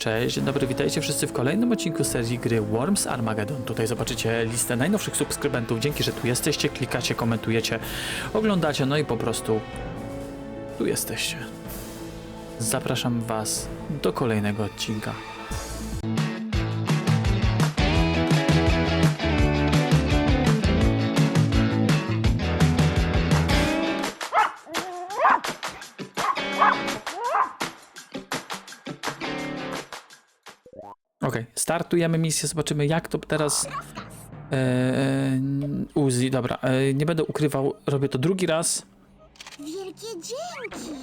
Cześć, dzień dobry, witajcie wszyscy w kolejnym odcinku serii gry Worms Armageddon. Tutaj zobaczycie listę najnowszych subskrybentów. Dzięki, że tu jesteście, klikacie, komentujecie, oglądacie, no i po prostu tu jesteście. Zapraszam Was do kolejnego odcinka. Okej, startujemy misję, zobaczymy jak to teraz e, Uzi, dobra, e, nie będę ukrywał, robię to drugi raz. Wielkie dzięki!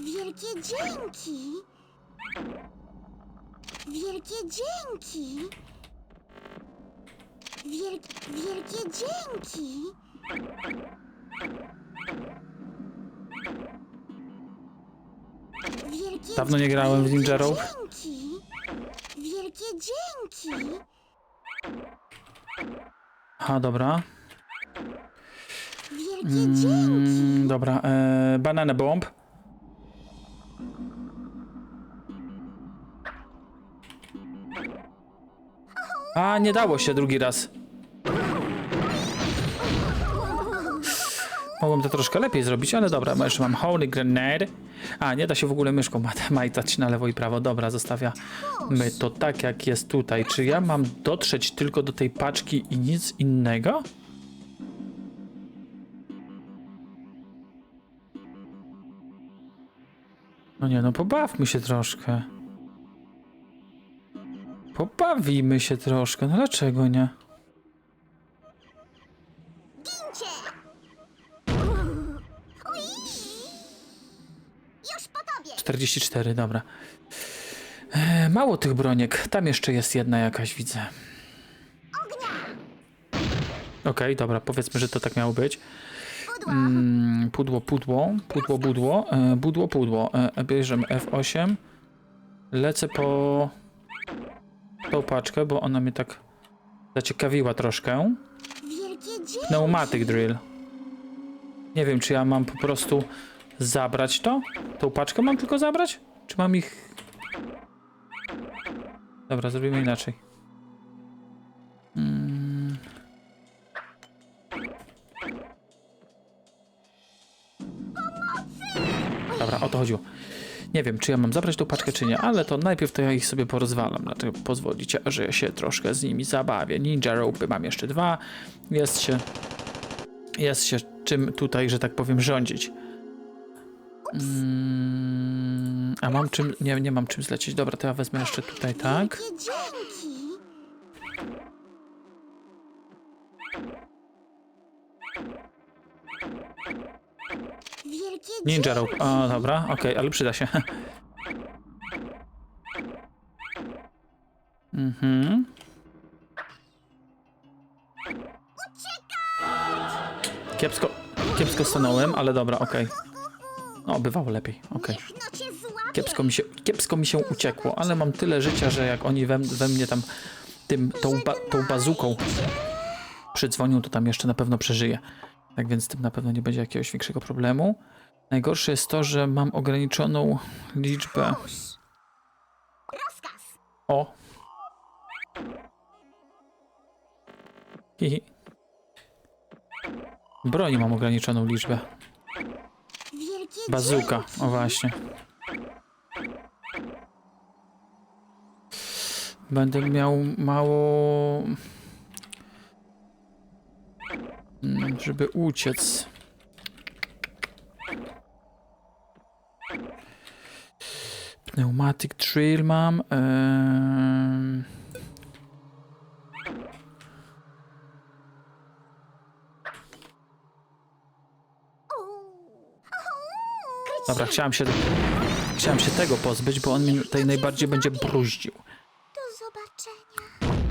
Wielkie dzięki! Wielkie dzięki! Wiel wielkie dzięki! Wielkie Dawno nie grałem w Ninja Rope. Dzięki! Wielkie dzięki! Aha, dobra. Wielkie dzięki! Mm, dobra, e, banana bomb. A, nie dało się drugi raz. Mogłem to troszkę lepiej zrobić, ale dobra, jeszcze mam Holy Grenade. A, nie da się w ogóle myszką majtać na lewo i prawo. Dobra, zostawiamy to tak, jak jest tutaj. Czy ja mam dotrzeć tylko do tej paczki i nic innego? No nie, no pobawmy się troszkę. Pobawimy się troszkę, no dlaczego nie? 44, dobra. E, mało tych broniek. Tam jeszcze jest jedna jakaś, widzę. Okej, dobra, powiedzmy, że to tak miało być. Mm, pudło, pudło, pudło, budło, e, budło, pudło. E, bierzemy F8. Lecę po tą paczkę, bo ona mnie tak zaciekawiła troszkę. Pneumatic drill. Nie wiem, czy ja mam po prostu zabrać to? Tą paczkę mam tylko zabrać? Czy mam ich... Dobra, zrobimy inaczej. Mm. Dobra, o to chodziło. Nie wiem, czy ja mam zabrać tą paczkę, czy nie, ale to najpierw to ja ich sobie porozwalam, dlatego pozwolicie, że ja się troszkę z nimi zabawię. Ninja Rope mam jeszcze dwa, jest się jest się czym tutaj, że tak powiem, rządzić. Mm, a mam czym, nie, nie mam czym zlecieć. Dobra, to ja wezmę jeszcze tutaj, tak. Wielkie dzięki! Wielkie Ninja dzięki! Rope, o dobra, okej, ale przyda się. mhm. Kiepsko, kiepsko stanąłem, ale dobra, okej. No, bywało lepiej, okej. Kiepsko mi, się, kiepsko mi się uciekło, ale mam tyle życia, że jak oni we, we mnie tam tym, tą, ba, tą bazuką przydzwonią, to tam jeszcze na pewno przeżyję. Tak więc z tym na pewno nie będzie jakiegoś większego problemu. Najgorsze jest to, że mam ograniczoną liczbę. O! Hihi. Broni mam ograniczoną liczbę. Bazuka, o właśnie. Będę miał mało. Mm, Żeby uciec. Pneumatic drill mam. em. Dobra, chciałem się, chciałem się tego pozbyć, bo on mnie tutaj najbardziej będzie bruździł. Do zobaczenia!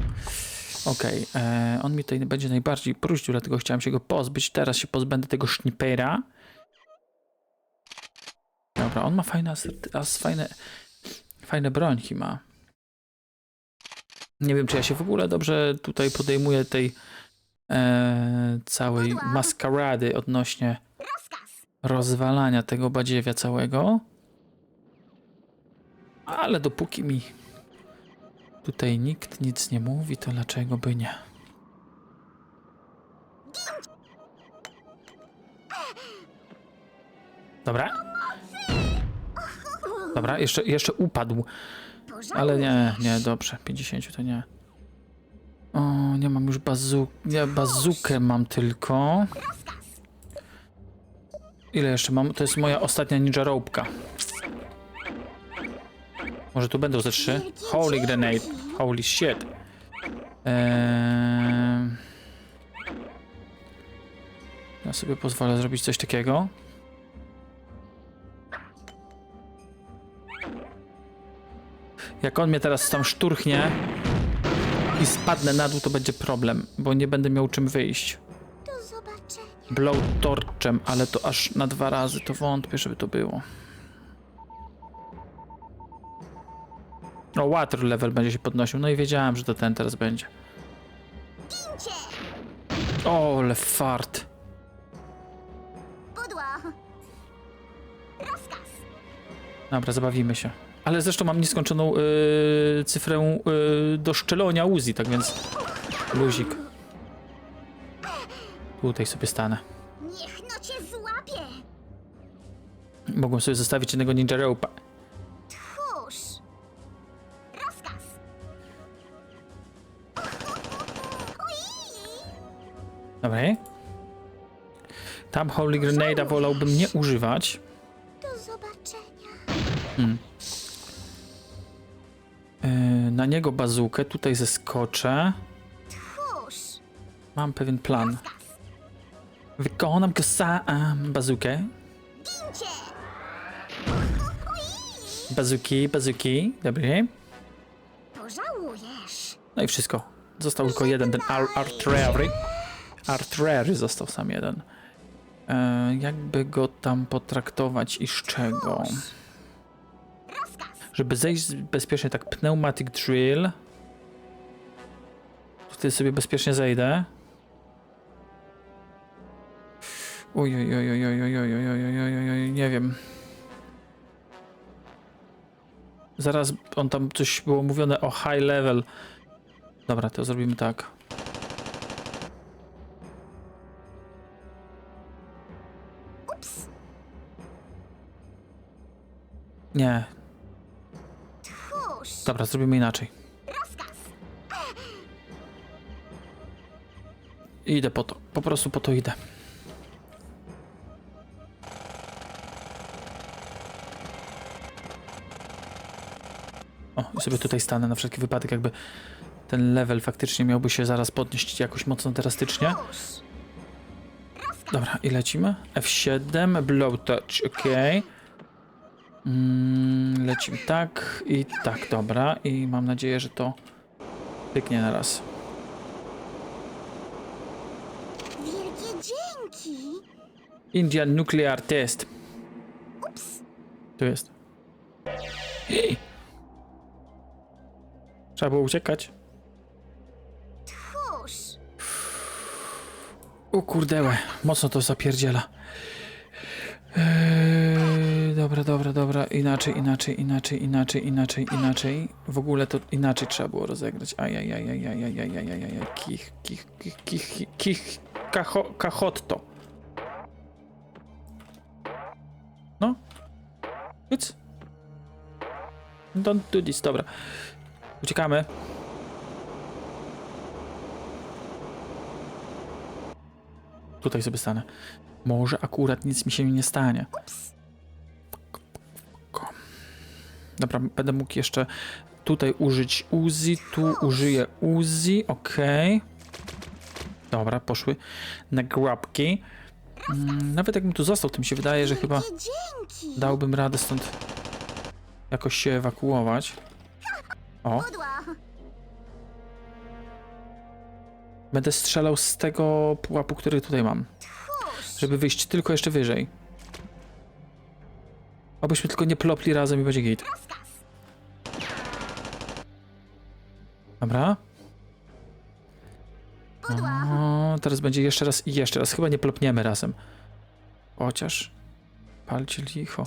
Okej, e, on mi tutaj będzie najbardziej bruździł, dlatego chciałem się go pozbyć. Teraz się pozbędę tego sznipera. Dobra, on ma fajne, as, fajne, fajne brońki ma. Nie wiem, czy ja się w ogóle dobrze tutaj podejmuję tej e, całej maskarady odnośnie! Rozwalania tego badziewia całego. Ale dopóki mi tutaj nikt nic nie mówi, to dlaczego by nie? Dobra. Dobra, jeszcze, jeszcze upadł. Ale nie, nie, dobrze. 50 to nie. O, nie mam już bazu... Nie, bazukę mam tylko. Ile jeszcze mam? To jest moja ostatnia ninja rope'ka. Może tu będą ze trzy? Holy grenade. Holy shit. Eee... Ja sobie pozwolę zrobić coś takiego. Jak on mnie teraz tam szturchnie i spadnę na dół, to będzie problem, bo nie będę miał czym wyjść. Do zobaczenia. Blow torczem, ale to aż na dwa razy, to wątpię, żeby to było. O, water level będzie się podnosił, no i wiedziałem, że to ten teraz będzie. O, ale fart. Dobra, zabawimy się. Ale zresztą mam nieskończoną yy, cyfrę yy, do szczelonia Uzi, tak więc luzik. Tutaj sobie stanę. Niech no cię złapie! Mogłem sobie zostawić jednego ninja rope'a. Tchórz! Rozkaz! Ui! Dobra. Tam Holy Grenade'a wolałbym nie używać. Do zobaczenia. Yy, na niego bazukę, tutaj zeskoczę. Tchórz! Mam pewien plan. Wykonam go sam bazukę. Gincie! Bazuki, bazuki. Dobry. Pożałujesz! No i wszystko. Został tylko jeden, ten Ar Artillery. Artillery został sam jeden. E, jakby go tam potraktować i z czego? Żeby zejść bezpiecznie, tak pneumatic drill. Tutaj sobie bezpiecznie zejdę. Oj, oj, oj, oj, oj, oj, oj, oj, oj, oj, oj, oj, nie wiem. Zaraz on tam coś było mówione o high level. Dobra, to zrobimy tak. Ups! Nie, dobra, zrobimy inaczej. Idę po to. Po prostu po to idę. O, i sobie tutaj stanę na wszelki wypadek, jakby ten level faktycznie miałby się zaraz podnieść jakoś mocno drastycznie. Dobra, i lecimy. F7, blow touch, ok. Mm, lecimy tak i tak, dobra. I mam nadzieję, że to pyknie na raz. Wielkie dzięki! Indian Nuclear Test. Ups! Tu jest. Trzeba było uciekać. Tchórz! O kurdełe, mocno to zapierdziela. Eee, dobra, dobra, dobra. Inaczej, inaczej, inaczej, inaczej, inaczej, inaczej. W ogóle to inaczej trzeba było rozegrać. Ajajajajajajajajajajaj. Kich, kich, kich, kich, kich, kacho, kachotto. No. Nic. Don't do this, dobra. Uciekamy. Tutaj sobie stanę. Może akurat nic mi się nie stanie. Dobra, będę mógł jeszcze tutaj użyć Uzi, tu użyję Uzi, ok. Dobra, poszły na grabki. Mm, Nawet jakbym tu został, tym się wydaje, że chyba dałbym radę stąd jakoś się ewakuować. O, będę strzelał z tego pułapu, który tutaj mam. Żeby wyjść tylko jeszcze wyżej. Obyśmy tylko nie plopli razem i będzie git. Dobra. O, teraz będzie jeszcze raz i jeszcze raz. Chyba nie plopniemy razem. Chociaż. Palcie licho.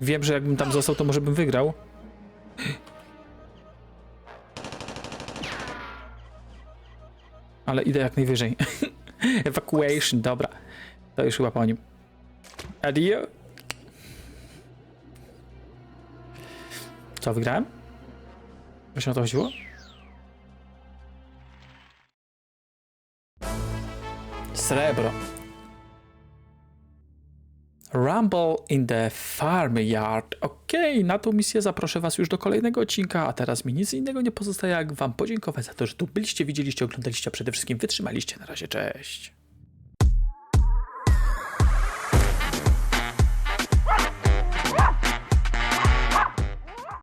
Wiem, że jakbym tam został, to może bym wygrał. Ale idę jak najwyżej. Evacuation, dobra. To już chyba po nim. Adio. Co, wygrałem? Właśnie o to chodziło? Srebro. Rumble in the Farmyard. Okej, na tą misję zaproszę Was już do kolejnego odcinka, a teraz mi nic innego nie pozostaje, jak Wam podziękować za to, że tu byliście, widzieliście, oglądaliście, a przede wszystkim wytrzymaliście. Na razie, cześć.